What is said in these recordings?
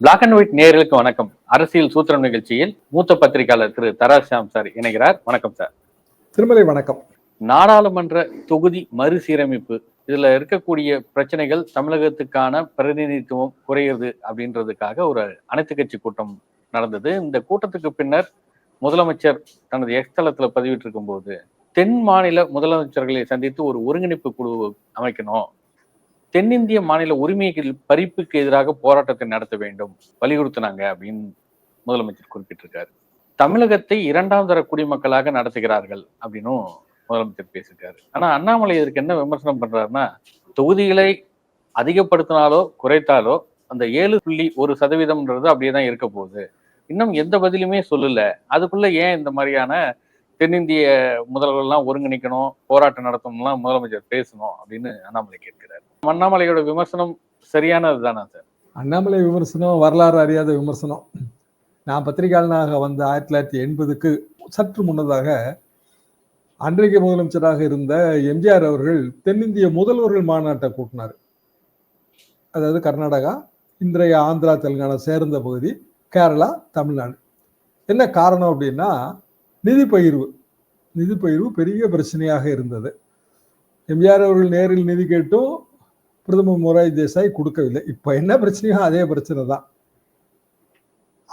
Black and white நேயர்களுக்கு வணக்கம். அரசியல் சூத்திரம் நிகழ்ச்சியில் மூத்த பத்திரிகையாளர் திரு தராசாம் சார் இணைகிறார். வணக்கம் சார். திருமலை வணக்கம். நாடாளுமன்ற தொகுதி மறுசீரமைப்பு இதுல இருக்கக்கூடிய பிரச்சனைகள் தமிழகத்துக்கான பிரதிநிதித்துவம் குறையுது அப்படின்றதுக்காக ஒரு அனைத்து கட்சி கூட்டம் நடந்தது. இந்த கூட்டத்துக்கு பின்னர் முதலமைச்சர் தனது எக்ஸ்தலத்துல பதிவிட்டிருக்கும் போது தென் மாநில முதலமைச்சர்களை சந்தித்து ஒரு ஒருங்கிணைப்பு குழு அமைக்கணும் தென்னிந்திய மாநில உரிமைகள் பறிப்புக்கு எதிராக போராட்டத்தை நடத்த வேண்டும். வலியுறுத்தினாங்க அப்படின்னு முதலமைச்சர் குறிப்பிட்டிருக்காரு. தமிழகத்தை இரண்டாம் தர குடிமக்களாக நடத்துகிறார்கள் அப்படின்னும் முதலமைச்சர் பேசியிருக்காரு. ஆனா அண்ணாமலை இதற்கு என்ன விமர்சனம் பண்றாருன்னா தொகுதிகளை அதிகப்படுத்தினாலோ குறைத்தாலோ அந்த ஏழு புள்ளி ஒரு சதவீதம்ன்றது அப்படியே தான் இருக்க போகுது. இன்னும் எந்த பதிலுமே சொல்லல. அதுக்குள்ள ஏன் இந்த மாதிரியான தென்னிந்திய முதல்வர்கள்லாம் ஒருங்கிணைக்கணும் போராட்டம் நடத்தணும்லாம் முதலமைச்சர் பேசணும் அப்படின்னு அண்ணாமலை கேட்கிறார். அண்ணாமலையோட விமர்சனம் சரியானது தானா சார்? அண்ணாமலை விமர்சனம் வரலாறு அறியாத விமர்சனம். நான் பத்திரிகையாளனாக வந்த ஆயிரத்தி தொள்ளாயிரத்தி எண்பதுக்கு சற்று முன்னதாக அன்றைக்கு முதலமைச்சராக இருந்த எம்ஜிஆர் அவர்கள் தென்னிந்திய முதல்வர்கள் மாநாட்டை கூட்டினார். அதாவது கர்நாடகா இன்றைய ஆந்திரா தெலுங்கானா சேர்ந்த பகுதி கேரளா தமிழ்நாடு. என்ன காரணம் அப்படின்னா நிதி பகிர்வு. நிதி பகிர்வு பெரிய பிரச்சனையாக இருந்தது. எம்ஜிஆர் அவர்கள் நேரில் நிதி கேட்டும் பிரதமர் முராய் தேசாய் கொடுக்கவில்லை. இப்போ என்ன பிரச்சனையோ அதே பிரச்சனை தான்.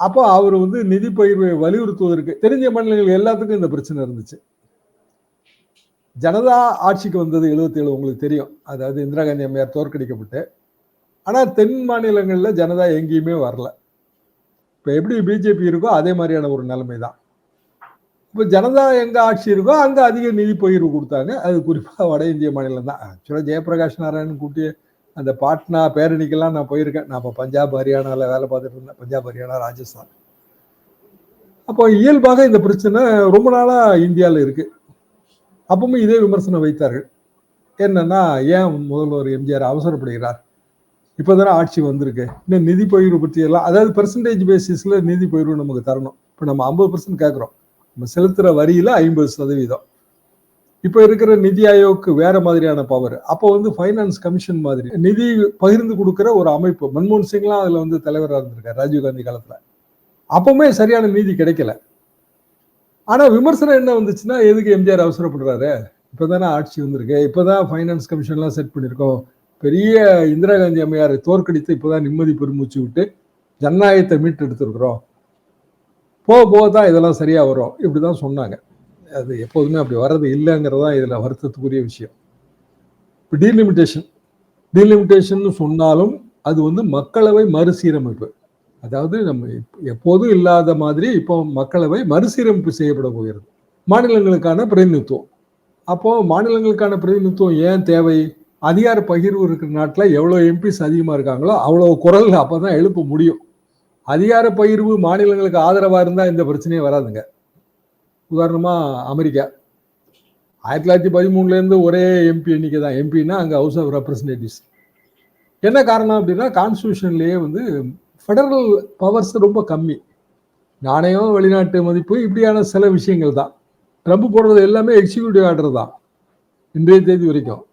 அப்போ அவர் வந்து நிதி பகிர்வை வலியுறுத்துவதற்கு தெரிஞ்ச மாநிலங்கள் எல்லாத்துக்கும் இந்த பிரச்சனை இருந்துச்சு. ஜனதா ஆட்சிக்கு வந்தது எழுபத்தி ஏழு உங்களுக்கு தெரியும். அதாவது இந்திரா காந்தி அம்மையார் தோற்கடிக்கப்பட்டு. ஆனால் தென் மாநிலங்களில் ஜனதா எங்கேயுமே வரல. இப்போ எப்படி பிஜேபி இருக்கோ அதே மாதிரியான ஒரு நிலைமை தான். இப்போ ஜனதா எங்கே ஆட்சி இருக்கோ அங்கே அதிக நிதி பகிர்வு கொடுத்தாங்க. அது குறிப்பாக வட இந்திய மாநிலம் தான். ஆக்சுவலாக ஜெயபிரகாஷ் நாராயணன் கூட்டி அந்த பாட்னா பேரணிக்கெல்லாம் நான் போயிருக்கேன். நான் இப்போ பஞ்சாப் ஹரியானாவில் வேலை பார்த்துட்டு இருந்தேன். பஞ்சாப் ஹரியானா ராஜஸ்தான். அப்போ இயல்பாக இந்த பிரச்சனை ரொம்ப நாளாக இந்தியாவில் இருக்குது அப்பவும் இதே விமர்சனம் வைத்தார்கள். என்னன்னா ஏன் முதல்வர் எம்ஜிஆர் அவசரப்படுகிறார்? இப்போதானே ஆட்சி வந்திருக்கு. இன்னும் நிதி பகிர்வு பற்றி எல்லாம் அதாவது பெர்சன்டேஜ் பேசிஸில் நிதி பகிர்வு நமக்கு தரணும். இப்போ நம்ம ஐம்பது பர்சன்ட் கேட்குறோம் நம்ம செலுத்துகிற வரியில் ஐம்பது சதவீதம். இப்போ இருக்கிற நிதி ஆயோக்கு வேற மாதிரியான பவர் அப்போ வந்து ஃபைனான்ஸ் கமிஷன் மாதிரி. நிதி பகிர்ந்து கொடுக்குற ஒரு அமைப்பு. மன்மோகன் சிங்லாம் அதில் வந்து தலைவராக இருந்திருக்காரு ராஜீவ்காந்தி காலத்தில். அப்பவுமே சரியான நீதி கிடைக்கல. ஆனால் விமர்சனம் என்ன வந்துச்சுன்னா எதுக்கு எம்ஜிஆர் அவசரப்படுறாரு? இப்போ தானே ஆட்சி வந்திருக்கு. இப்போதான் ஃபைனான்ஸ் கமிஷன்லாம் செட் பண்ணியிருக்கோம் பெரிய இந்திரா காந்தி அம்மையாரை தோற்கடித்து இப்போதான் நிம்மதி பெருமூச்சு விட்டு ஜனநாயகத்தை மீட்டு எடுத்துருக்குறோம் போக போக தான் இதெல்லாம் சரியாக வரும். இப்படி தான் சொன்னாங்க. அது எப்போதுமே அப்படி வர்றது இல்லைங்கிறது தான் இதில் வருத்தத்துக்குரிய விஷயம். இப்போ டீலிமிட்டேஷன் டீலிமிட்டேஷன் சொன்னாலும் அது வந்து மக்களவை மறுசீரமைப்பு. அதாவது நம்ம எப்போதும் இல்லாத மாதிரி இப்போ மக்களவை மறுசீரமைப்பு செய்யப்பட போகிறது. மாநிலங்களுக்கான பிரதிநிதித்துவம். அப்போ மாநிலங்களுக்கான பிரதிநிதித்துவம் ஏன் தேவை? அதிகார பகிர்வு இருக்கிற நாட்டில் எவ்வளோ எம்பிஸ் அதிகமாக இருக்காங்களோ அவ்வளோ குரல் அப்போ தான் எழுப்ப முடியும். அதிகார பகிர்வு மாநிலங்களுக்கு ஆதரவாக இருந்தால் இந்த பிரச்சனையே வராதுங்க. உதாரணமாக அமெரிக்கா. ஆயிரத்தி தொள்ளாயிரத்தி பதிமூணுலேருந்து ஒரே எம்பி எண்ணிக்கை தான். எம்பின்னா அங்கே ஹவுஸ் ஆஃப் ரெப்ரஸன்டேட்டிவ்ஸ் என்ன காரணம் அப்படின்னா கான்ஸ்டியூஷன்லேயே வந்து ஃபெடரல் பவர்ஸ் ரொம்ப கம்மி. நாணயம் வெளிநாட்டு மதிப்பு இப்படியான சில விஷயங்கள் தான். ட்ரம்ப் போடுறது எல்லாமே எக்ஸிக்யூட்டிவ் ஆர்டர் தான் இன்றைய தேதி வரைக்கும்.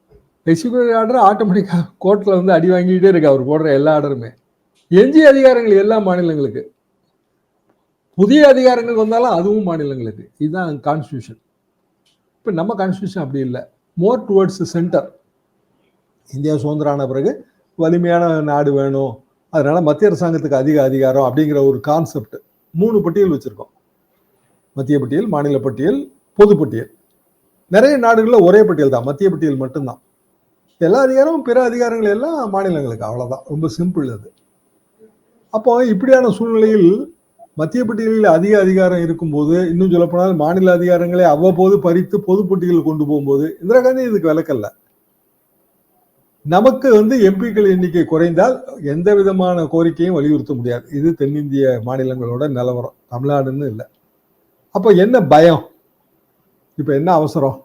எக்ஸிக்யூட்டிவ் ஆர்டர் ஆட்டோமேட்டிக்காக கோர்ட்டில் வந்து அடி வாங்கிக்கிட்டே இருக்கு. அவர் போடுற எல்லா ஆர்டருமே எஞ்சிய அதிகாரங்கள் எல்லா மாநிலங்களுக்கு. புதிய அதிகாரங்கள் வந்தாலும் அதுவும் மாநிலங்களுக்கு. இதுதான் கான்ஸ்டியூஷன் இப்போ நம்ம கான்ஸ்டியூஷன் அப்படி இல்லை. மோர் டுவர்ட்ஸ் சென்டர் இந்தியா சுதந்திரம் ஆன பிறகு வலிமையான நாடு வேணும். அதனால மத்திய அரசாங்கத்துக்கு அதிக அதிகாரம் அப்படிங்கிற ஒரு கான்செப்ட் மூணு பட்டியல் வச்சுருக்கோம். மத்திய பட்டியல் மாநில பட்டியல் பொது பட்டியல். நிறைய நாடுகளில் ஒரே பட்டியல் தான். மத்திய பட்டியல் மட்டும்தான். எல்லா அதிகாரமும் பிற அதிகாரங்கள் எல்லாம் மாநிலங்களுக்கு. அவ்வளோதான் ரொம்ப சிம்பிள் அது. அப்போ இப்படியான சூழ்நிலையில் மத்திய பட்டியலில் அதிக அதிகாரம் இருக்கும்போது இன்னும் சொல்லப்போனால் மாநில அதிகாரங்களை அவ்வப்போது பறித்து பொது பட்டியலில் கொண்டு போகும்போது இந்திரா காந்தி இதுக்கு விளக்கல்ல. நமக்கு வந்து எம்பிக்கள் எண்ணிக்கை குறைந்தால் எந்த விதமான கோரிக்கையும் வலியுறுத்த முடியாது. இது தென்னிந்திய மாநிலங்களோட நிலவரம். தமிழ்நாடுன்னு இல்லை. அப்போ என்ன பயம்? இப்போ என்ன அவசரம்?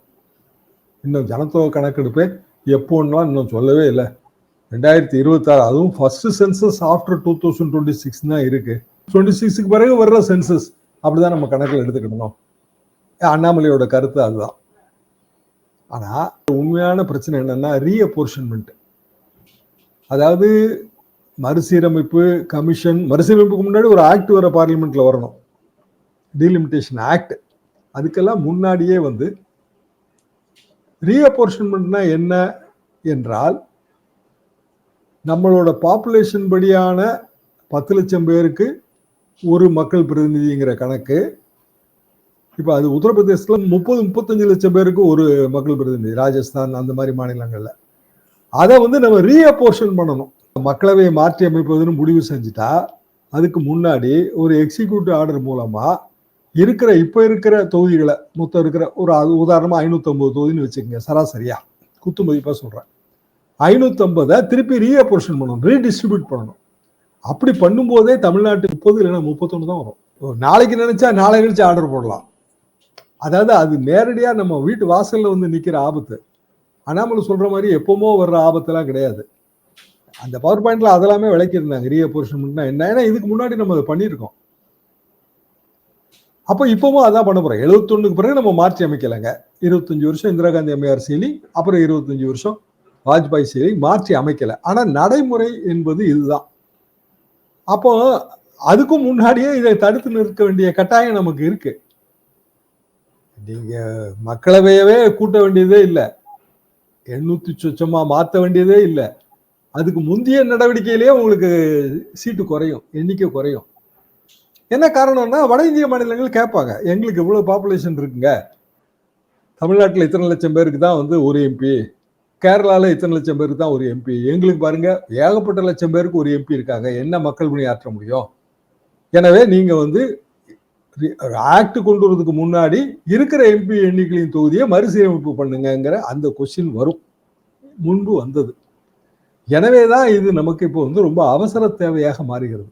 இன்னும் ஜனத்தொகை கணக்கெடுப்பு எப்போன்னா இன்னும் சொல்லவே இல்லை. ரெண்டாயிரத்தி இருபத்தாறு அதுவும் first census after two thousand twenty six தான் இருக்குது டுவெண்ட்டி சிக்ஸுக்கு பிறகு வர்ற சென்சஸ் அப்படிதான் நம்ம கணக்கில் எடுத்துக்கிடணும். அண்ணாமலையோட கருத்து அதுதான். ஆனால் உண்மையான பிரச்சனை என்னன்னா ரீஅப்போர்ஷன்மெண்ட் அதாவது மறுசீரமைப்பு கமிஷன் மறுசீரமைப்புக்கு முன்னாடி ஒரு ஆக்ட் வர பார்லிமெண்ட்ல வரணும். டீலிமிட்டேஷன் ஆக்ட் அதுக்கெல்லாம் முன்னாடியே வந்து ரீஅப்போர்ஷன்மெண்ட்னா என்ன என்றால் நம்மளோட பாப்புலேஷன் படியான பத்து லட்சம் பேருக்கு ஒரு மக்கள் பிரதிநிதிங்கிற கணக்கு. இப்போ அது உத்தரப்பிரதேசத்தில் முப்பது முப்பத்தஞ்சு லட்சம் பேருக்கு ஒரு மக்கள் பிரதிநிதி ராஜஸ்தான் அந்த மாதிரி மாநிலங்களில். அதை வந்து நம்ம ரீஅப்போர்ஷன் பண்ணணும். மக்களவையை மாற்றி அமைப்பதுன்னு முடிவு செஞ்சுட்டா அதுக்கு முன்னாடி ஒரு எக்ஸிக்யூட்டிவ் ஆர்டர் மூலமாக இருக்கிற இப்போ இருக்கிற தொகுதிகளை மொத்தம் இருக்கிற ஒரு அது ஐநூற்றம்பது தொகுதின்னு வச்சுக்கோங்க சராசரியாக குத்து மதிப்பாக சொல்கிறேன் ஐநூற்றம்பதை திருப்பி ரீஅப்போர்ஷன் பண்ணணும் ரீடிஸ்ட்ரிபியூட் பண்ணணும். அப்படி பண்ணும்போதே தமிழ்நாட்டு முப்பது இல்லைன்னா முப்பத்தொன்று தான் வரும். ஒரு நாளைக்கு நினைச்சா நாளை நினைச்சு ஆர்டர் போடலாம். அதாவது அது நேரடியாக நம்ம வீட்டு வாசலில் வந்து நிற்கிற ஆபத்து. அண்ணாமலை சொல்கிற மாதிரி எப்பவுமோ வர்ற ஆபத்தெல்லாம் கிடையாது. அந்த பவர் பாயிண்ட்ல அதெல்லாமே விளக்கியிருந்தாங்க. ரீஅப்போர்ஷன்மெண்ட்னா என்ன? ஏன்னா இதுக்கு முன்னாடி நம்ம அதை பண்ணியிருக்கோம். அப்போ இப்பவும் அதான் பண்ண போகிறோம் எழுபத்தொன்னுக்கு பிறகு நம்ம மாற்றி அமைக்கலைங்க. இருபத்தஞ்சி வருஷம் இந்திரா காந்தி அம்மையார் சீலி அப்புறம் இருபத்தஞ்சி வருஷம் வாஜ்பாய் சீலி மாற்றி அமைக்கலை. ஆனால் நடைமுறை என்பது இதுதான். அப்போ அதுக்கும் முன்னாடியே இதை தடுத்து நிறுத்த வேண்டிய கட்டாயம் நமக்கு இருக்கு. நீங்க மக்களவையவே கூட்ட வேண்டியதே இல்லை. எண்ணூத்தி சொச்சமா மாத்த வேண்டியதே இல்லை. அதுக்கு முந்தைய நடவடிக்கையிலேயே உங்களுக்கு சீட்டு குறையும் எண்ணிக்கை குறையும். என்ன காரணம்னா வட இந்திய மாநிலங்கள் கேட்பாங்க எங்களுக்கு இவ்வளவு பாப்புலேஷன் இருக்குங்க. தமிழ்நாட்டில் இத்தனை லட்சம் பேருக்கு தான் வந்து ஒரு எம்பி கேரளாவில் இத்தனை லட்சம் பேருக்கு தான் ஒரு எம்பி எங்களுக்கு பாருங்க ஏகப்பட்ட லட்சம் பேருக்கு ஒரு எம்பி இருக்காங்க. என்ன மக்கள் பணியாற்ற முடியும்? எனவே நீங்கள் வந்து ஆக்ட் கொண்டு வரதுக்கு முன்னாடி இருக்கிற எம்பி எண்ணிக்கையின் தொகுதியை மறுசீரமைப்பு பண்ணுங்கங்கிற அந்த கொஸ்டின் வரும். முன்பு வந்தது. எனவே தான் இது நமக்கு இப்போ வந்து ரொம்ப அவசர தேவையாக மாறுகிறது.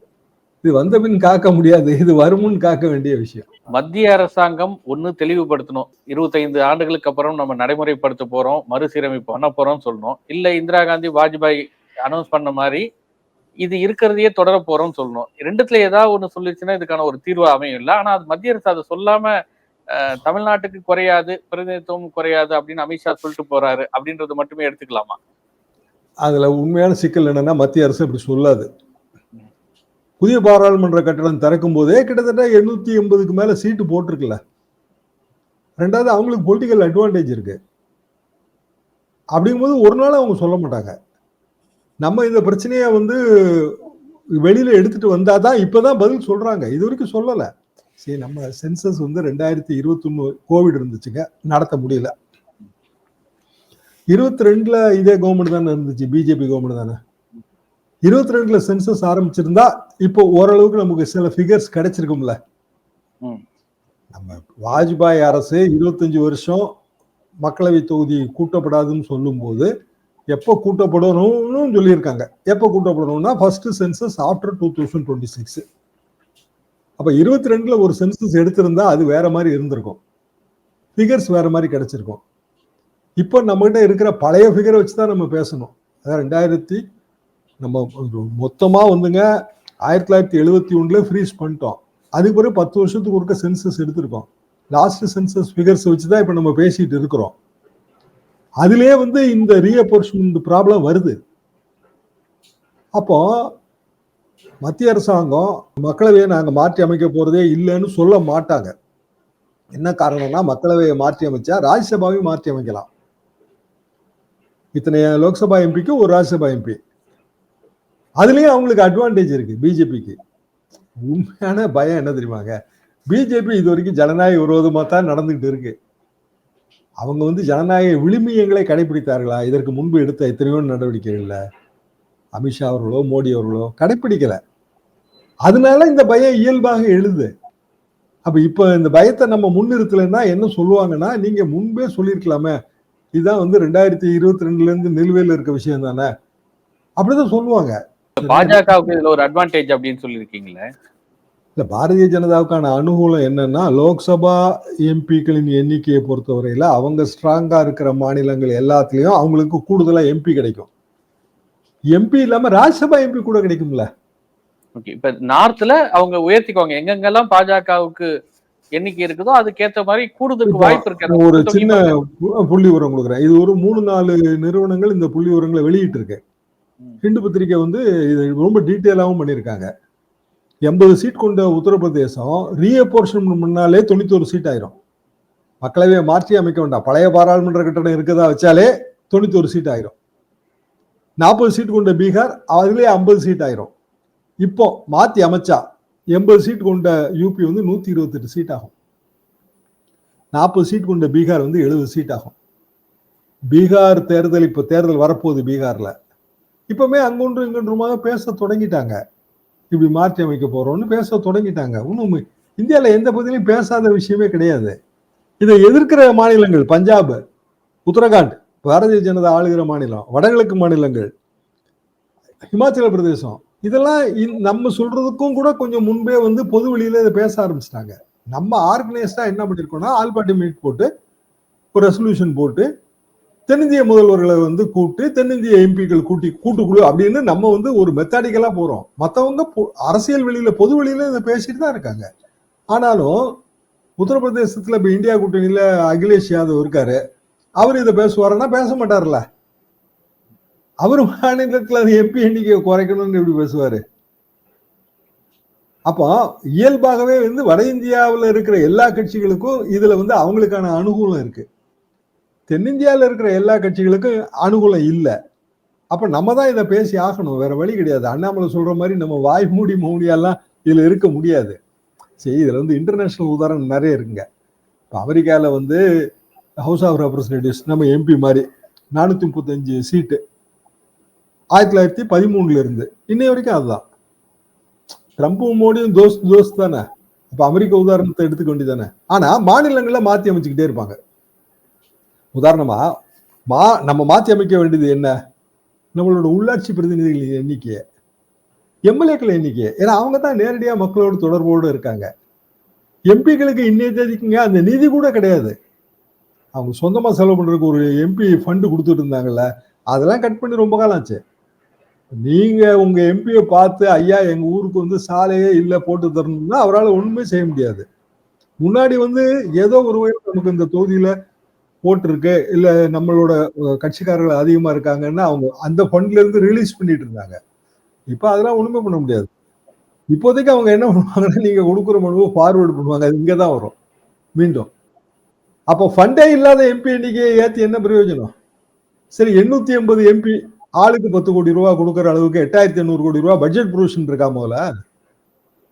இது வந்த பின் காக்க முடியாது இது வருமுன் காக்க வேண்டிய விஷயம். மத்திய அரசாங்கம் ஒண்ணு தெளிவுபடுத்தணும். இருபத்தைந்து ஆண்டுகளுக்கு அப்புறம் நம்ம நடைமுறைப்படுத்த போறோம் மறுசீரமைப்பு பண்ண போறோம்னு சொல்லணும். இல்ல இந்திரா காந்தி வாஜ்பாய் அனௌன்ஸ் பண்ண மாதிரி இது இருக்கிறதையே தொடர போறோம்னு சொல்லணும். ரெண்டுத்துல ஏதாவது ஒண்ணு சொல்லிச்சுன்னா இதுக்கான ஒரு தீர்வு அமையும் இல்லை. ஆனா அது மத்திய அரசு அதை சொல்லாம தமிழ்நாட்டுக்கு குறையாது பிரதிநிதித்துவம் குறையாது அப்படின்னு அமித்ஷா சொல்லிட்டு போறாரு அப்படின்றது மட்டுமே எடுத்துக்கலாமா? அதுல உண்மையான சிக்கல் என்னன்னா மத்திய அரசு இப்படி சொல்லாது. புதிய பாராளுமன்ற கட்டடம் திறக்கும் போதே கிட்டத்தட்ட எண்ணூற்றி எண்பதுக்கு மேல சீட்டு போட்டிருக்குல்ல. ரெண்டாவது அவங்களுக்கு பொலிட்டிக்கல் அட்வான்டேஜ் இருக்கு. அப்படிங்கும்போது ஒரு நாள் அவங்க சொல்ல மாட்டாங்க. நம்ம இந்த பிரச்சனையை வந்து வெளியில எடுத்துட்டு இப்போ இப்பதான் பதில் சொல்றாங்க. இது வரைக்கும் சொல்லல. சரி நம்ம சென்சஸ் வந்து ரெண்டாயிரத்தி இருபத்தொன்னு கோவிட் இருந்துச்சுங்க. நடத்த முடியல. இருபத்தி ரெண்டுல இதே கவர்மெண்ட் தானே இருந்துச்சு. பிஜேபி கவர்மெண்ட் தானே. இருபத்தி ரெண்டுல சென்சஸ் ஆரம்பிச்சிருந்தா இப்போ ஓரளவுக்கு நமக்கு சில ஃபிகர்ஸ் கிடைச்சிருக்கும்ல. நம்ம வாஜ்பாய் அரசு இருபத்தஞ்சு வருஷம் மக்களவை தொகுதி கூட்டப்படாதுன்னு சொல்லும்போது எப்போ கூட்டப்படணும்னு சொல்லியிருக்காங்க. எப்போ கூட்டப்படணும்னா first census after two thousand twenty six அப்ப இருபத்தி ரெண்டுல ஒரு சென்சஸ் எடுத்திருந்தா அது வேற மாதிரி இருந்திருக்கும். ஃபிகர்ஸ் வேற மாதிரி கிடைச்சிருக்கும். இப்போ நம்மகிட்ட இருக்கிற பழைய ஃபிகரை வச்சு தான் நம்ம பேசணும். அதான் ரெண்டாயிரத்தி நம்ம மொத்தமாக வந்துங்க ஆயிரத்தி தொள்ளாயிரத்தி எழுபத்தி ஒன்றுல ஃப்ரீஸ் பண்ணிட்டோம். அதுக்கு பிறகு பத்து வருஷத்துக்கு ஒருக்க சென்சஸ் எடுத்திருக்கோம். லாஸ்ட் சென்சஸ் ஃபிகர்ஸ் வச்சு தான் இப்போ நம்ம பேசிட்டு இருக்கிறோம். அதிலே வந்து இந்த ரீஅப்போர்ச்மெண்ட் ப்ராப்ளம் வருது. அப்போ மத்திய அரசாங்கம் மக்களவையை நாங்கள் மாற்றி அமைக்க போகிறதே இல்லைன்னு சொல்ல மாட்டாங்க. என்ன காரணம்னா மக்களவையை மாற்றி அமைச்சா ராஜ்யசபாவையும் மாற்றி அமைக்கலாம். இத்தனை லோக்சபா எம்பிக்கு ஒரு ராஜ்யசபா எம்பி அதுலேயும் அவங்களுக்கு அட்வான்டேஜ் இருக்குது பிஜேபிக்கு உண்மையான பயம் என்ன தெரியுமாங்க பிஜேபி இது வரைக்கும் ஜனநாயக விரோதமாக தான் நடந்துகிட்டு இருக்கு. அவங்க வந்து ஜனநாயக விழுமியங்களை கடைபிடித்தார்களா? இதற்கு முன்பு எடுத்த எத்தனையோ நடவடிக்கைகளில் அமித்ஷா அவர்களோ மோடி அவர்களோ கடைப்பிடிக்கலை அதனால இந்த பயம் இயல்பாக எழுது. அப்போ இப்போ இந்த பயத்தை நம்ம முன்னிறுத்தலைன்னா என்ன சொல்லுவாங்கன்னா நீங்கள் முன்பே சொல்லியிருக்கலாமே. இதுதான் வந்து ரெண்டாயிரத்தி இருபத்தி ரெண்டுலேருந்து நிலுவையில் இருக்க விஷயம் தானே? அப்படிதான் சொல்லுவாங்க. பாஜகவுக்கு இதுல ஒரு அட்வான்டேஜ் அப்படின்னு சொல்லியிருக்கீங்களே? இல்ல பாரதிய ஜனதாவுக்கான அனுகூலம் என்னன்னா லோக்சபா எம்பிக்களின் எண்ணிக்கையை பொறுத்தவரையில அவங்க ஸ்ட்ராங்கா இருக்கிற மாநிலங்கள் எல்லாத்துலயும் அவங்களுக்கு கூடுதலா எம்பி கிடைக்கும். எம்பி இல்லாம ராஜ்யசபா எம்பி கூட கிடைக்கும்ல. ஓகே இப்ப நார்த்ல அவங்க உயர்த்திக்குவாங்க. எங்கெங்கெல்லாம் பாஜகவுக்கு எண்ணிக்கை இருக்குதோ அதுக்கேத்த மாதிரி கூடுதலுக்கு வாய்ப்பு இருக்கு ஒரு சின்ன புள்ளி உரம் கொடுக்குறேன். இது ஒரு மூணு நாலு நிறுவனங்கள் இந்த புள்ளி உரங்களை வெளியிட்டு இருக்கு ம். ஹிந்து பத்திரிகை வந்து இது ரொம்ப டீட்டெயிலாகவும் பண்ணியிருக்காங்க. எண்பது சீட் கொண்ட உத்தரப்பிரதேசம் ரீஅப்போர்ஷன் முன்னாலே தொண்ணூத்தொரு சீட் ஆயிரும். மக்களவையை மாற்றி அமைக்க வேண்டாம். பழைய பாராளுமன்ற கட்டணம் இருக்கதா வச்சாலே தொண்ணூத்தொரு சீட் ஆயிரும். நாற்பது சீட் கொண்ட பீகார் அதுலேயே ஐம்பது சீட் ஆயிரும். இப்போ மாற்றி அமைச்சா எண்பது சீட் கொண்ட யூபி வந்து நூத்தி இருபத்தெட்டு சீட் ஆகும். நாற்பது சீட் கொண்ட பீகார் வந்து எழுபது சீட் ஆகும். பீகார் தேர்தல் இப்போ தேர்தல் வரப்போகுது பீகார்ல. இப்பவுமே அங்கொன்று இங்கொன்றுமாக பேச தொடங்கிட்டாங்க. இப்படி மாற்றி அமைக்க போறோம்னு பேச தொடங்கிட்டாங்க. இன்னும் இந்தியாவில் எந்த பகுதியிலும் பேசாத விஷயமே கிடையாது. இதை எதிர்க்கிற மாநிலங்கள் பஞ்சாப் உத்தரகாண்ட் பாரதிய ஜனதா ஆளுகிற மாநிலம் வடகிழக்கு மாநிலங்கள் ஹிமாச்சல பிரதேசம் இதெல்லாம் இந்- நம்ம சொல்றதுக்கும் கூட கொஞ்சம் முன்பே வந்து பொது வெளியில இதை பேச ஆரம்பிச்சிட்டாங்க. நம்ம ஆர்கனைஸ்டா என்ன பண்ணிருக்கோம்னா ஆல் பார்ட்டி மீட் போட்டு ஒரு ரெசல்யூஷன் போட்டு தென்னிந்திய முதல்வர்களை வந்து கூட்டு தென்னிந்திய எம்பிக்கள் கூட்டி கூட்டுக்குழு அப்படின்னு நம்ம வந்து ஒரு மெத்தாடிக்கலா போறோம். மற்றவங்க அரசியல் வெளியில பொது வெளியில இதை பேசிட்டு தான் இருக்காங்க. ஆனாலும் உத்தரப்பிரதேசத்துல இப்ப இந்தியா கூட்டணியில அகிலேஷ் யாதவ் இருக்காரு. அவர் இதை பேசுவாருன்னா பேச மாட்டார்ல அவர் மாநிலத்துல எம்பி எண்ணிக்கையை குறைக்கணும்னு எப்படி பேசுவாரு? அப்போ இயல்பாகவே வந்து வட இந்தியாவில் இருக்கிற எல்லா கட்சிகளுக்கும் இதுல வந்து அவங்களுக்கான அனுகூலம் இருக்கு. தென்னிந்தியாவில் இருக்கிற எல்லா கட்சிகளுக்கும் அனுகூலம் இல்லை. அப்போ நம்ம தான் இதை பேசி ஆகணும். வேற வழி கிடையாது. அண்ணாமலை சொல்ற மாதிரி நம்ம வாய் மூடி மௌனியெல்லாம் இதில் இருக்க முடியாது. சரி இதில் வந்து இன்டர்நேஷனல் உதாரணம் நிறைய இருக்குங்க. இப்போ அமெரிக்காவில் வந்து ஹவுஸ் ஆஃப் ரெப்ரஸன்டேட்டிவ்ஸ் நம்ம எம்பி மாதிரி நானூற்றி முப்பத்தஞ்சு சீட்டு ஆயிரத்தி தொள்ளாயிரத்தி பதிமூணுல இருந்து இன்னை வரைக்கும் அதுதான். ட்ரம்ப்பும் மோடியும் தோஸ்த் தோஸ்த் தானே. இப்போ அமெரிக்க உதாரணத்தை எடுத்துக்க வேண்டியதானே ஆனால் மாநிலங்களில் மாற்றி அமைச்சுக்கிட்டே இருப்பாங்க. உதாரணமா மா நம்ம மாற்றி அமைக்க வேண்டியது என்ன? நம்மளோட உள்ளாட்சி பிரதிநிதிகளின் எண்ணிக்கையை எம்எல்ஏக்கள் எண்ணிக்கை. ஏன்னா அவங்க தான் நேரடியாக மக்களோட தொடர்போடு இருக்காங்க. எம்பிக்களுக்கு இன்னைய தேதிக்குங்க அந்த நிதி கூட கிடையாது. அவங்க சொந்தமாக செலவு பண்ணுறதுக்கு ஒரு எம்பி ஃபண்டு கொடுத்துட்டு இருந்தாங்கல்ல அதெல்லாம் கட் பண்ணி ரொம்ப காலம் ஆச்சு. நீங்கள் உங்கள் எம்பியை பார்த்து ஐயா எங்கள் ஊருக்கு வந்து சாலையே இல்லை போட்டு தரணும்னா அவரால் ஒன்றுமே செய்ய முடியாது. முன்னாடி வந்து ஏதோ ஒரு வகையில் நமக்கு இந்த தொகுதியில் போட்டிருக்கு இல்ல நம்மளோட கட்சிக்காரர்கள் அதிகமா இருக்காங்கன்னா அவங்க அந்த ஃபண்ட்ல இருந்து ரிலீஸ் பண்ணிட்டு இருந்தாங்க. இப்ப அதெல்லாம் ஒண்ணுமே பண்ண முடியாது. இப்போதைக்கு அவங்க என்ன பண்ணுவாங்கன்னா நீங்க கொடுக்குற மனுவை ஃபார்வேர்டு பண்ணுவாங்க. அது இங்கே தான் வரும். மீண்டும். அப்போ ஃபண்டே இல்லாத எம்பி எண்ணிக்கையை ஏற்றி என்ன பிரயோஜனம்? சரி எண்ணூத்தி எண்பது எம்பி ஆளுக்கு பத்து கோடி ரூபா கொடுக்குற அளவுக்கு எட்டாயிரத்தி எண்ணூறு கோடி ரூபா பட்ஜெட் ப்ரொவிஷன் இருக்கா முதல்ல?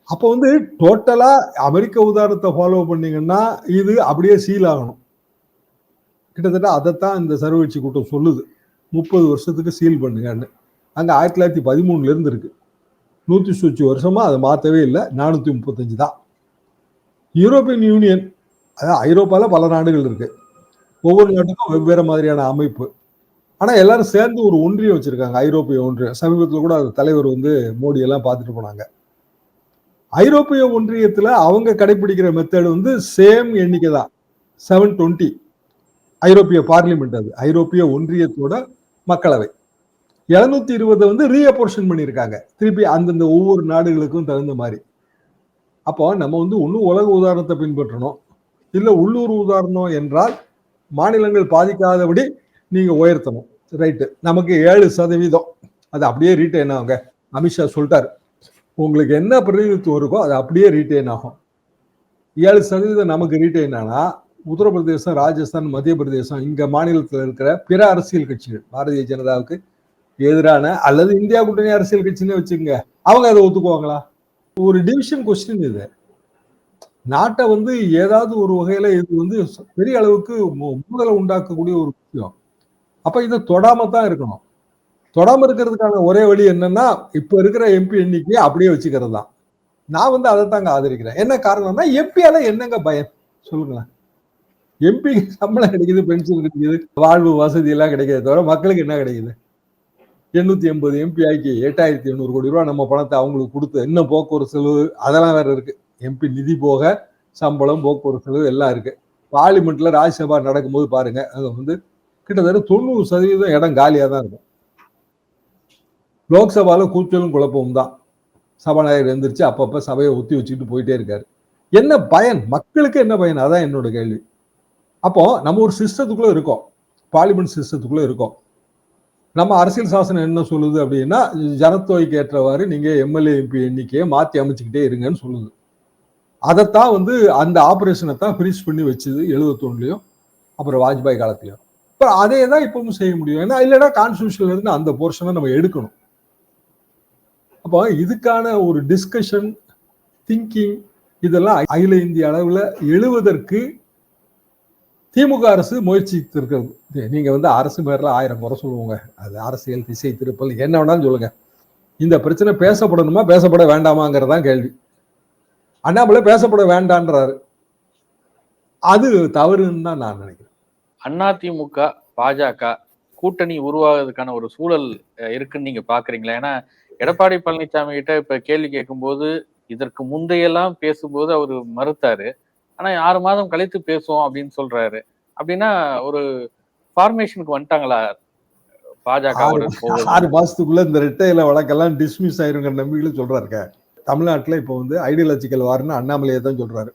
அப்போ வந்து டோட்டலா அமெரிக்க உதாரணத்தை ஃபாலோ பண்ணீங்கன்னா இது அப்படியே சீல் ஆகணும். கிட்டத்தட்ட அதைத்தான் இந்த சர்வகட்சி கூட்டம் சொல்லுது. முப்பது வருஷத்துக்கு சீல் பண்ணுங்கன்னு. அங்கே ஆயிரத்தி தொள்ளாயிரத்தி பதிமூணுல இருக்குது நூற்றி நூத்தி வருஷமாக அதை மாற்றவே இல்லை. நானூற்றி முப்பத்தஞ்சு தான். யூரோப்பியன் யூனியன் அதாவது ஐரோப்பாவில் பல நாடுகள் இருக்குது ஒவ்வொரு நாட்டுக்கும் வெவ்வேறு மாதிரியான அமைப்பு. ஆனால் எல்லாரும் சேர்ந்து ஒரு ஒன்றியம் வச்சுருக்காங்க. ஐரோப்பிய ஒன்றியம். சமீபத்தில் கூட அது தலைவர் வந்து மோடியெல்லாம் பார்த்துட்டு போனாங்க. ஐரோப்பிய ஒன்றியத்தில் அவங்க கடைபிடிக்கிற மெத்தேடு வந்து சேம் எண்ணிக்கை தான் செவன் டுவெண்ட்டி ஐரோப்பிய பார்லிமெண்ட் அது. ஐரோப்பிய ஒன்றியத்தோட மக்களவை. எழுநூத்தி இருபதை வந்து ரீஅப்போர்ஷன் பண்ணியிருக்காங்க. திருப்பி அந்தந்த ஒவ்வொரு நாடுகளுக்கும் தகுந்த மாதிரி. அப்போ நம்ம வந்து ஒன்றும் உலக உதாரணத்தை பின்பற்றணும். இல்லை உள்ளூர் உதாரணம் என்றால் மாநிலங்கள் பாதிக்காதபடி நீங்கள் உயர்த்தணும். ரைட்டு நமக்கு ஏழு சதவீதம். அது அப்படியே ரீட்டைன் ஆகுங்க. அமித்ஷா சொல்லிட்டார். உங்களுக்கு என்ன பிரதிநிதித்துவம் இருக்கோ அது அப்படியே ரீட்டைன் ஆகும். ஏழு சதவீதம் நமக்கு ரீட்டைன் ஆனால் உத்தரப்பிரதேசம் ராஜஸ்தான் மத்திய பிரதேசம் இங்க மாநிலத்தில் இருக்கிற பிற அரசியல் கட்சிகள் பாரதிய ஜனதாவுக்கு எதிரான அல்லது இந்தியா கூட்டணி அரசியல் கட்சின்னு வச்சுங்க அவங்க அதை ஒத்துக்குவாங்களா? ஒரு டிவிஷன் கொஸ்டின் இது. நாட்டை வந்து ஏதாவது ஒரு வகையில இது வந்து பெரிய அளவுக்கு முதலை உண்டாக்கக்கூடிய ஒரு விஷயம். அப்ப இதை தொடாம தான் இருக்கணும். தொடாம இருக்கிறதுக்கான ஒரே வழி என்னன்னா இப்ப இருக்கிற எம்பி எண்ணிக்கையை அப்படியே வச்சுக்கிறது தான் நான் வந்து அதை தாங்க ஆதரிக்கிறேன். என்ன காரணம்னா எம்பியால என்னங்க பயம்? சொல்லுங்களேன். எம்பி சம்பளம் கிடைக்குது பென்ஷன் கிடைக்குது வாழ்வு வசதி எல்லாம் கிடைக்கிறத தவிர மக்களுக்கு என்ன கிடைக்குது? எண்ணூத்தி எண்பது எம்பி ஆக்கி எட்டாயிரத்தி எண்ணூறு கோடி ரூபா நம்ம பணத்தை அவங்களுக்கு கொடுத்து இன்னும் போக்குவரத்து செலவு? அதெல்லாம் வேற இருக்கு. எம்பி நிதி போக சம்பளம் போக்குவரத்து செலவு எல்லாம் இருக்கு. பார்லிமெண்ட்ல ராஜ்யசபா நடக்கும்போது பாருங்க அது வந்து கிட்டத்தட்ட தொண்ணூறு சதவீதம் இடம் காலியாக தான் இருக்கும். லோக்சபாவில் கூச்சலும் குழப்பமும் தான். சபாநாயகர் எந்திரிச்சு அப்பப்போ சபையை ஒத்தி வச்சுக்கிட்டு போயிட்டே இருக்காரு. என்ன பயன்? மக்களுக்கு என்ன பயன்? அதான் என்னோட கேள்வி. அப்போ நம்ம ஒரு சிஸ்டத்துக்குள்ள இருக்கோம். பார்லிமெண்ட் சிஸ்டத்துக்குள்ள இருக்கோம். நம்ம அரசியல் சாசனம் என்ன சொல்லுது அப்படின்னா ஜனத்தொகைக்கு ஏற்றவாறு நீங்க எம்எல்ஏ எம்பி எண்ணிக்கையை மாத்தி அமைச்சுக்கிட்டே இருங்கன்னு சொல்லுது. அதைத்தான் வந்து அந்த ஆப்ரேஷனை தான் ஃப்ரீஸ் பண்ணி வச்சுது எழுபத்தொன்னுலையும் அப்புறம் வாஜ்பாய் காலத்துலயும். இப்போ அதே தான் இப்பவும் செய்ய முடியும். ஏன்னா இல்லைன்னா கான்ஸ்டியூஷன்ல இருந்து அந்த போர்ஷனை நம்ம எடுக்கணும். அப்போ இதுக்கான ஒரு டிஸ்கஷன் திங்கிங் இதெல்லாம் அகில இந்திய அளவில் எழுவதற்கு திமுக அரசு முயற்சித்திருக்கிறது. நீங்க வந்து அரசு மேல ஆயிரம் குறை சொல்லுவோங்க. அது அரசியல் திசை திருப்பல் என்ன வேணாலும் சொல்லுங்க. இந்த பிரச்சனை பேசப்படணுமா பேசப்பட வேண்டாமாங்கிறதான் கேள்வி. அண்ணாமலை பேசப்பட வேண்டான்றாரு. அது தவறுன்னு தான் நான் நினைக்கிறேன். அதிமுக பாஜக கூட்டணி உருவாகிறதுக்கான ஒரு சூழல் இருக்குன்னு நீங்க பாக்குறீங்களா? ஏன்னா எடப்பாடி பழனிசாமி கிட்ட இப்ப கேள்வி கேட்கும்போது இதற்கு முந்தையெல்லாம் பேசும்போது அவர் மறுத்தாரு. ஆனா ஆறு மாதம் கழித்து பேசுவோம் அப்படின்னு சொல்றாரு. அப்படின்னா ஒரு ஃபார்மேஷனுக்கு வந்துட்டாங்களா? போகுது. ஆறு மாசத்துக்குள்ள இந்த ரெட்டையில வழக்கெல்லாம் டிஸ்மிஸ் ஆயிருங்கிற நம்பிக்கையில சொல்றாருக்க தமிழ்நாட்டுல இப்போ வந்து ஐடியாலஜிக்கல் வார்னு அண்ணாமலையை தான் சொல்றாரு.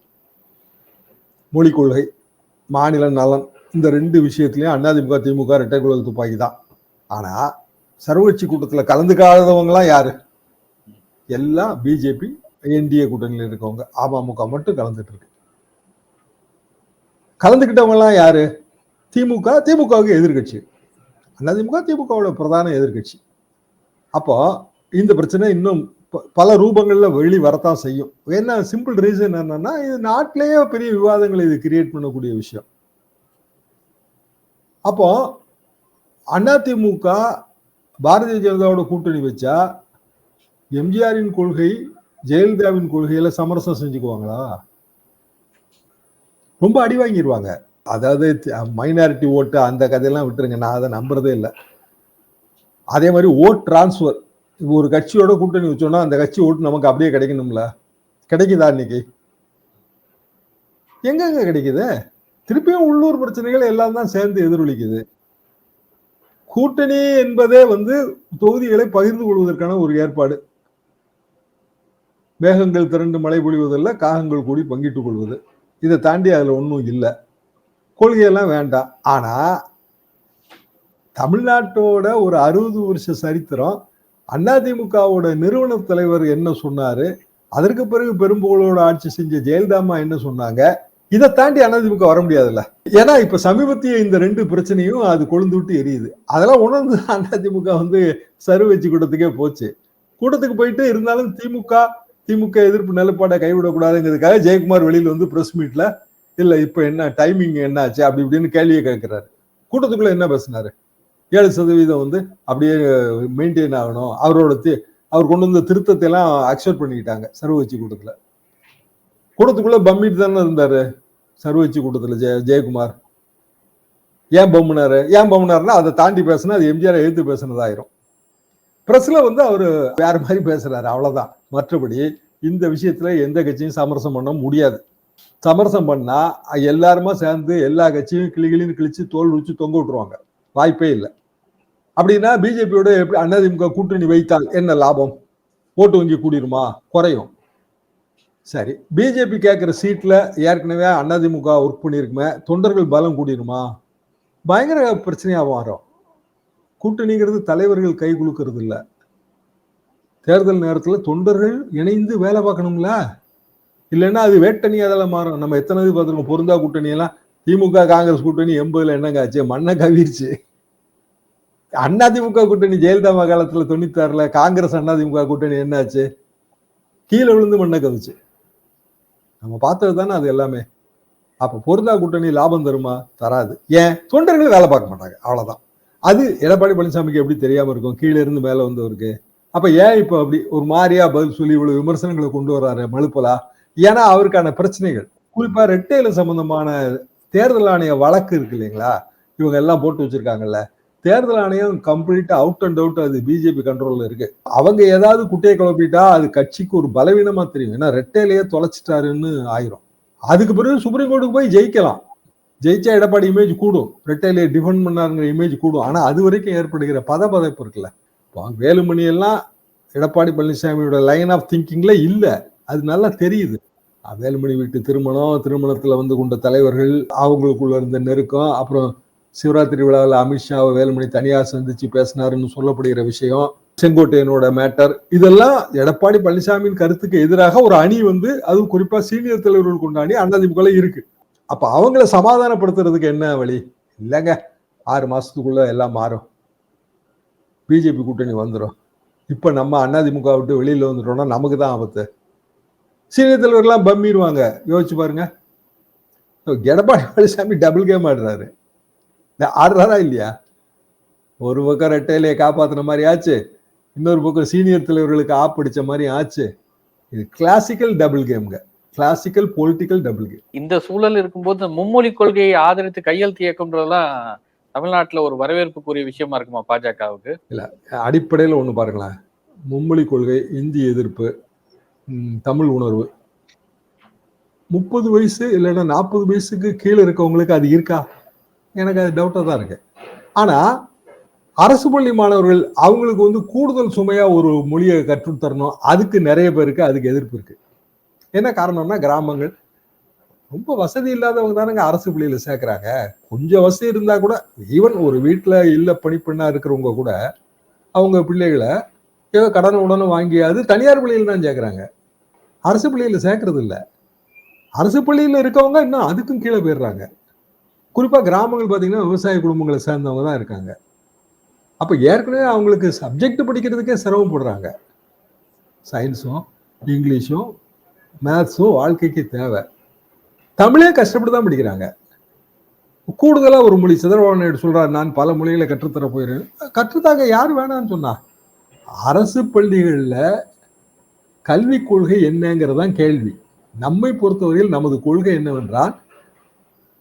மொழிக் கொள்கை மாநில நலன் இந்த ரெண்டு விஷயத்திலயும் அதிமுக திமுக ரெட்டை குழல் துப்பாக்கி தான். ஆனா சர்வகட்சி கூட்டத்துல கலந்துக்காதவங்கலாம் யாரு? எல்லாம் பிஜேபி என்டிஏ கூட்டணியில் இருக்கவங்க. அமமுக மட்டும் கலந்துட்டு இருக்கு. கலந்துக்கிட்டவங்கலாம் யார்? யாரு திமுக திமுகவுக்கு எதிர்கட்சி அதிமுக திமுகவோட பிரதான எதிர்கட்சி அப்போ இந்த பிரச்சனை இன்னும் ப- பல ரூபங்களில் வெளி வரத்தான் செய்யும். என்ன சிம்பிள் ரீசன் என்னன்னா இது நாட்டிலேயே பெரிய விவாதங்களை இது கிரியேட் பண்ணக்கூடிய விஷயம். அப்போ அதிமுக பாரதிய ஜனதாவோட கூட்டணி வச்சா எம்ஜிஆரின் கொள்கை ஜெயலலிதாவின் கொள்கையில சமரசம் செஞ்சுக்குவாங்களா? ரொம்ப அடி வாங்கிடுவாங்க அதாவது மைனாரிட்டி ஓட்டு அந்த கதையெல்லாம் விட்டுருங்க. நான் அதை நம்புறதே இல்லை. அதே மாதிரி ஓட் டிரான்ஸ்ஃபர் ஒரு கட்சியோட கூட்டணி வச்சோன்னா அந்த கட்சி ஓட்டு நமக்கு அப்படியே கிடைக்கணும்ல. கிடைக்குதா இன்னைக்கு? எங்கெங்க கிடைக்குது? திருப்பியும் உள்ளூர் பிரச்சனைகள் எல்லாம் தான் சேர்ந்து எதிரொலிக்குது. கூட்டணி என்பதே வந்து தொகுதிகளை பகிர்ந்து கொள்வதற்கான ஒரு ஏற்பாடு. மேகங்கள் திரண்டு மழை பொழிவதல்ல காகங்கள் கூடி பங்கிட்டுக் கொள்வது. இதை தாண்டி அதுல ஒன்றும் இல்லை. கொள்கையெல்லாம் வேண்டாம். ஆனா தமிழ்நாட்டோட ஒரு அறுபது வருஷ சரித்திரம் அதிமுகவோட நிறுவன தலைவர் என்ன சொன்னாரு? அதற்கு பிறகு பெரும்புகளோட ஆட்சி செஞ்ச ஜெயலலிதாமா என்ன சொன்னாங்க? இதை தாண்டி அதிமுக வர முடியாதுல்ல. ஏன்னா இப்ப சமீபத்திய இந்த ரெண்டு பிரச்சனையும் அது கொழுந்து விட்டு எரியுது. அதெல்லாம் உணர்ந்து அதிமுக வந்து சரு வச்சு கூட்டத்துக்கே போச்சு. கூட்டத்துக்கு போயிட்டு இருந்தாலும் திமுக திமுக எதிர்ப்பு நிலைப்பாடை கைவிடக்கூடாதுங்கிறதுக்காக ஜெயக்குமார் வெளியில் வந்து பிரஸ் மீட்ல இல்ல இப்ப என்ன டைமிங் என்ன ஆச்சு அப்படி இப்படின்னு கேள்வியை கேட்கிறாரு. கூட்டத்துக்குள்ள என்ன பேசினாரு? ஏழு சதவீதம் வந்து அப்படியே மெயின்டைன் ஆகணும். அவரோட தி- அவர் கொண்டு வந்த திருத்தத்தை எல்லாம் அக்செப்ட் பண்ணிக்கிட்டாங்க சர்வகட்சி கூட்டத்துல. கூட்டத்துக்குள்ள பம்மிட்டு தானே இருந்தாரு சர்வகட்சி கூட்டத்துல ஜெய ஜெயக்குமார். ஏன் பம்முனாரு ஏன் பம்முனார்னா அதை தாண்டி பேசினா அது எம்ஜிஆர் எழுத்து பேசுனதாயிரும். பிரஸ்ல வந்து அவர் வேற மாதிரி பேசுறாரு அவ்வளவுதான். மற்றபடி இந்த விஷயத்தில் எந்த கட்சியும் சமரசம் பண்ண முடியாது. சமரசம் பண்ணா எல்லாருமா சேர்ந்து எல்லா கட்சியும் கிளி கிளின்னு கிழிச்சு தோல் உரிச்சு தொங்க விட்டுருவாங்க. வாய்ப்பே இல்லை. அப்படின்னா பிஜேபியோட எப்படி அதிமுக கூட்டணி வைத்தால் என்ன லாபம்? ஓட்டு வங்கி கூடிருமா? குறையும். சரி. பிஜேபி கேட்குற சீட்டில் ஏற்கனவே அதிமுக ஒர்க் பண்ணியிருக்குமே தொண்டர்கள் பலம் கூடிருமா? பயங்கர பிரச்சனையாக மாறும் கூட்டணிங்கிறது தலைவர்கள் கை குலுக்கிறது இல்லை தேர்தல் நேரத்தில் தொண்டர்கள் இணைந்து வேலை பார்க்கணும்ல இல்லைன்னா அது வேட்டணி அதெல்லாம் மாறும். நம்ம எத்தனை இது பார்த்துருக்கோம்? பொருந்தா கூட்டணி எல்லாம் திமுக காங்கிரஸ் கூட்டணி எண்பதுல என்னங்க ஆச்சு மண்ணை கவிருச்சு. அதிமுக கூட்டணி ஜெயலலிதா காலத்துல தொண்ணூத்தாறுல காங்கிரஸ் அதிமுக கூட்டணி என்னாச்சு? கீழே விழுந்து மண்ணை கவிச்சு. நம்ம பார்த்தது தானே அது எல்லாமே. அப்போ பொருந்தா கூட்டணி லாபம் தருமா? தராது. ஏன்? தொண்டர்கள் வேலை பார்க்க மாட்டாங்க. அவ்வளோதான் அது எடப்பாடி பழனிசாமிக்கு எப்படி தெரியாமல் இருக்கும்? கீழே இருந்து மேலே வந்தவருக்கு. அப்ப ஏன் இப்ப அப்படி ஒரு மாதிரியா பதில் சொல்லி இவ்வளவு விமர்சனங்களை கொண்டு வர்றாரு மழுப்பலா ஏன்னா அவருக்கான பிரச்சனைகள். குறிப்பா ரெட்டையில சம்பந்தமான தேர்தல் ஆணைய வழக்கு இருக்கு இல்லைங்களா? இவங்க எல்லாம் போட்டு வச்சிருக்காங்கல்ல. தேர்தல் ஆணையம் கம்ப்ளீட்டா அவுட் அண்ட் அவுட் அது பிஜேபி கண்ட்ரோல்ல இருக்கு. அவங்க ஏதாவது குட்டையை குழப்பிட்டா அது கட்சிக்கு ஒரு பலவீனமா தெரியும். ஏன்னா ரெட்டையிலேயே தொலைச்சிட்டாருன்னு ஆயிரும். அதுக்கு பிறகு சுப்ரீம் கோர்ட்டுக்கு போய் ஜெயிக்கலாம். ஜெயிச்சா எடப்பாடி இமேஜ் கூடும். ரெட்டையிலே டிஃபெண்ட் பண்ணாருங்கிற இமேஜ் கூடும். ஆனா அது வரைக்கும் ஏற்படுகிற பதபதைப்பு இருக்குல்ல. வேலுமணி எல்லாம் எடப்பாடி பழனிசாமியோட லைன் ஆஃப் திங்கிங்ல இல்லை. அது நல்லா தெரியுது. வேலுமணி வீட்டு திருமணம் திருமணத்தில் வந்து கொண்ட தலைவர்கள் அவங்களுக்குள்ள இருந்த நெருக்கம் அப்புறம் சிவராத்திரி விழாவில் அமித்ஷாவை வேலுமணி தனியார் சந்திச்சு பேசினாருன்னு சொல்லப்படுகிற விஷயம் செங்கோட்டையனோட மேட்டர் இதெல்லாம் எடப்பாடி பழனிசாமியின் கருத்துக்கு எதிராக ஒரு அணி வந்து அதுவும் குறிப்பாக சீனியர் தலைவர்கள் கொண்ட அணி அதிமுக இருக்கு. அப்போ அவங்கள சமாதானப்படுத்துறதுக்கு என்ன வழி? இல்லைங்க. ஆறு மாசத்துக்குள்ள எல்லாம் மாறும். பிஜேபி கூட்டணி வந்துடும் இப்போ நம்ம அதிமுக விட்டு வெளியில் வந்துட்டோம்னா நமக்கு தான் ஆபத்து. சீனியர் தலைவர்லாம் பம்மிடுவாங்க. யோசிச்சு பாருங்க. எடப்பாடி பழனிசாமி டபுள் கேம் ஆடுறாரு. ஆடுறாரா இல்லையா? ஒரு பக்கம் ரெட்டையிலே காப்பாற்றின மாதிரி ஆச்சு. இன்னொரு பக்கம் சீனியர் தலைவர்களுக்கு ஆப்பிடிச்ச மாதிரி ஆச்சு. இது கிளாசிக்கல் டபுள் கேம்ங்க கிளாசிக்கல் பொலிட்டிக்கல் டபுள் கேம் இந்த சூழல் இருக்கும்போது மும்மொழி கொள்கையை ஆதரித்து கையெழுத்து இயக்கம்ன்றதெல்லாம் தமிழ்நாட்டில் ஒரு வரவேற்புக்குரிய விஷயமா இருக்குமா பாஜகவுக்கு? இல்லை அடிப்படையில் ஒன்று பாருங்களேன். மும்மொழி கொள்கை இந்தி எதிர்ப்பு தமிழ் உணர்வு. முப்பது வயசு இல்லைன்னா நாற்பது வயசுக்கு கீழே இருக்கவங்களுக்கு அது இருக்கா? எனக்கு அது டவுட்டாக தான் இருக்கு. ஆனால் அரசு பள்ளி மாணவர்கள் அவங்களுக்கு வந்து கூடுதல் சுமையாக ஒரு மொழியை கற்றுத்தரணும். அதுக்கு நிறைய பேருக்கு அதுக்கு எதிர்ப்பு இருக்குது என்ன காரணம்னா கிராமங்கள். ரொம்ப வசதி இல்லாதவங்க தானங்க அரசு பள்ளியில சேர்க்குறாங்க. கொஞ்சம் வசதி இருந்தா கூட ஈவன் ஒரு வீட்டில் இல்லை பணிப்பெண்ணா இருக்கிறவங்க கூட அவங்க பிள்ளைகளை ஏதோ கடன் உடனே வாங்கியாது தனியார் பள்ளியில் தான் சேர்க்குறாங்க. அரசு பள்ளியில் சேர்க்கறது இல்லை. அரசு பள்ளியில் இருக்கவங்க இன்னும் அதுக்கும் கீழே போயிடுறாங்க. குறிப்பாக கிராமங்கள் பார்த்தீங்கன்னா விவசாய குடும்பங்களை சேர்ந்தவங்க தான் இருக்காங்க. அப்போ ஏற்கனவே அவங்களுக்கு சப்ஜெக்ட் படிக்கிறதுக்கே சிரமப்படுறாங்க சயின்ஸும் இங்கிலீஷும் மேத்ஸும் வாழ்க்கைக்கு தேவை. தமிழே கஷ்டப்பட்டு தான் படிக்கிறாங்க. கூடுதலாக ஒரு மொழி சிதறவாளன் சொல்கிறார் நான் பல மொழிகளை கற்றுத்தர போயிறேன் கற்றுத்தாங்க யார் வேணாம்னு சொன்னா அரசு பள்ளிகளில் கல்விக் கொள்கை என்னங்கிறதான் கேள்வி. நம்மை பொறுத்தவரையில் நமது கொள்கை என்னவென்றால்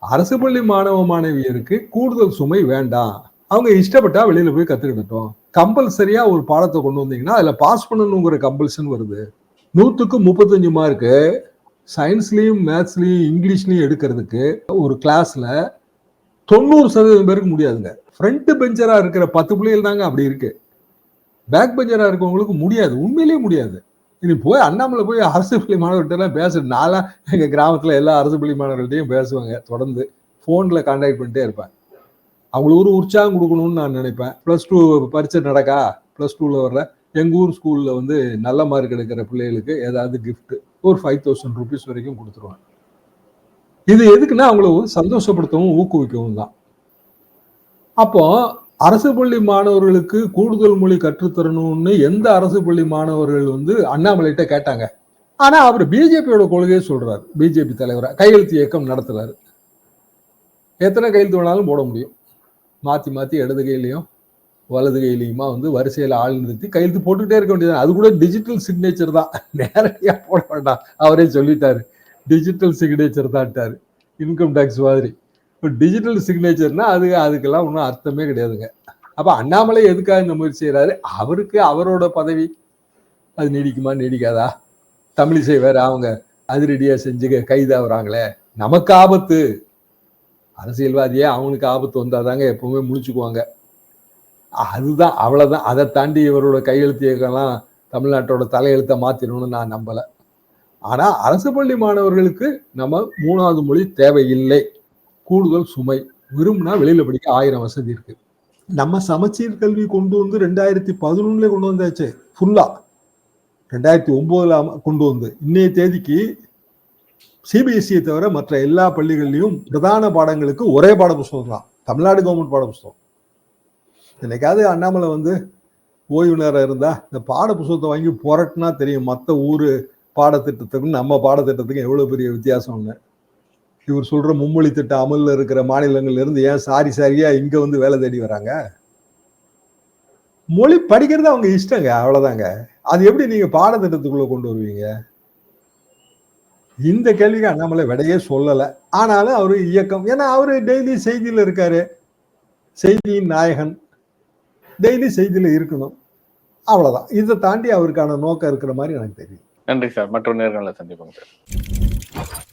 அரசு பள்ளி மாணவ மாணவியருக்கு கூடுதல் சுமை வேண்டாம். அவங்க இஷ்டப்பட்டா வெளியில போய் கத்துக்கிட்டோம் கம்பல்சரியா ஒரு பாடத்தை கொண்டு வந்தீங்கன்னா அதுல பாஸ் பண்ணணுங்கிற கம்பல்ஷன் வருது. நூத்துக்கு முப்பத்தஞ்சு மார்க்கு சயின்ஸ்லேயும் மேத்ஸ்லேயும் இங்கிலீஷ்லேயும் எடுக்கிறதுக்கு ஒரு கிளாஸில் தொண்ணூறு சதவீதம் பேருக்கு முடியாதுங்க. ஃப்ரண்ட் பெஞ்சராக இருக்கிற பத்து பிள்ளைகள் தாங்க அப்படி இருக்கு. பேக் பெஞ்சராக இருக்கவங்களுக்கு முடியாது. உண்மையிலேயே முடியாது. இனி போய் அண்ணாமலை போய் அரசு பள்ளி மாணவர்கிட்ட எல்லாம் பேச நாளா எங்க எல்லா அரசு பள்ளி மாணவர்கள்ட்டையும் பேசுவாங்க. தொடர்ந்து ஃபோனில் கான்டாக்ட் பண்ணிட்டே இருப்பேன். அவங்களுக்கு ஒரு உற்சாகம் கொடுக்கணும்னு நான் நினைப்பேன். ப்ளஸ் டூ பரீட்சை நடக்கா? ப்ளஸ் டூவில் வர்ற எங்கள் ஊர் ஸ்கூலில் வந்து நல்ல மார்க் எடுக்கிற பிள்ளைகளுக்கு ஏதாவது கிஃப்ட்டு ஒரு ஃபைவ் தௌசண்ட் ருபீஸ் வரைக்கும் கொடுத்துருவாங்க. இது எதுக்குன்னா அவங்கள சந்தோஷப்படுத்தவும் ஊக்குவிக்கவும் தான். அப்போ அரசு பள்ளி மாணவர்களுக்கு கூடுதல் மொழி கற்றுத்தரணும்னு எந்த அரசு பள்ளி மாணவர்கள் வந்து அண்ணாமலைகிட்ட கேட்டாங்க. ஆனா அவர் பிஜேபியோட கொள்கையை சொல்றாரு. பிஜேபி தலைவராக கையெழுத்து இயக்கம் நடத்துறாரு. எத்தனை கையெழுத்து வேணாலும் போட முடியும். மாத்தி மாத்தி இடது கையிலையும் வலது கையிலையுமா வந்து வரிசையில் ஆள் நிறுத்தி கையெழுத்து போட்டுக்கிட்டே இருக்க வேண்டியது அது கூட டிஜிட்டல் சிக்னேச்சர் தான். நேரடியாக போட வேண்டாம். அவரே சொல்லிட்டாரு. டிஜிட்டல் சிக்னேச்சர் தான்ட்டார் இன்கம் டேக்ஸ் மாதிரி. இப்போ டிஜிட்டல் சிக்னேச்சர்னா அது அதுக்கெல்லாம் ஒன்றும் அர்த்தமே கிடையாதுங்க. அப்போ அண்ணாமலை எதுக்காக இந்த முயற்சி செய்கிறாரு அவருக்கு அவரோட பதவி. அது நீடிக்குமா நீடிக்காதா? தமிழிசை வேற அவங்க அதிரடியாக செஞ்சு கைதாகிறாங்களே நமக்கு ஆபத்து. அரசியல்வாதியே அவனுக்கு ஆபத்து வந்தாதாங்க எப்பவுமே முடிச்சுக்குவாங்க அதுதான் அவ்வளோதான் அதை தாண்டி இவரோட கையெழுத்து இயக்கம்லாம் தமிழ்நாட்டோட தலையெழுத்தை மாற்றிடணும்னு நான் நம்பலை. ஆனால் அரசு பள்ளி மாணவர்களுக்கு நம்ம மூணாவது மொழி தேவையில்லை. கூடுதல் சுமை. விரும்புனா வெளியில் படிக்க ஆயிரம் வசதி இருக்குது நம்ம சமச்சீர் கல்வி கொண்டு வந்து ரெண்டாயிரத்தி பதினொன்னுல கொண்டு வந்தாச்சு ஃபுல்லாக ரெண்டாயிரத்தி ஒன்பதுல கொண்டு வந்து. இன்னைய தேதிக்கு சிபிஎஸ்சியை தவிர மற்ற எல்லா பள்ளிகள்லையும் பிரதான பாடங்களுக்கு ஒரே பாட புஸ்தகம் தான். தமிழ்நாடு கவர்மெண்ட் பாட புஸ்தகம் என்னைக்காவது அண்ணாமலை வந்து ஓய்வு நேரம் இருந்தா இந்த பாட புஸ்தகத்தை வாங்கி புரட்டுனா தெரியும். மற்ற ஊர் பாடத்திட்டத்துக்கும் நம்ம பாடத்திட்டத்துக்கும் எவ்வளோ பெரிய வித்தியாசம்னு இவர் சொல்ற மும்மொழி திட்டம் அமலில் இருக்கிற மாநிலங்கள்ல இருந்து ஏன் சாரி சாரியா இங்க வந்து வேலை தேடி வராங்க? மொழி படிக்கிறது அவங்க இஷ்டங்க அவ்வளோதாங்க அது எப்படி நீங்க பாடத்திட்டத்துக்குள்ள கொண்டு வருவீங்க? இந்த கேள்விக்கு அண்ணாமலை விடையே சொல்லலை. ஆனாலும் அவர் இயக்கம் ஏன்னா அவர் டெய்லி செய்தியில் இருக்காரு. செய்தியின் நாயகன். டெய்லி செய்தியில் இருக்கணும். அவ்வளோதான் இதை தாண்டி அவருக்கான நோக்கம் இருக்கிற மாதிரி எனக்கு தெரியும். நன்றி சார். மற்றொரு நேர்காணல சந்திப்போம் சார்.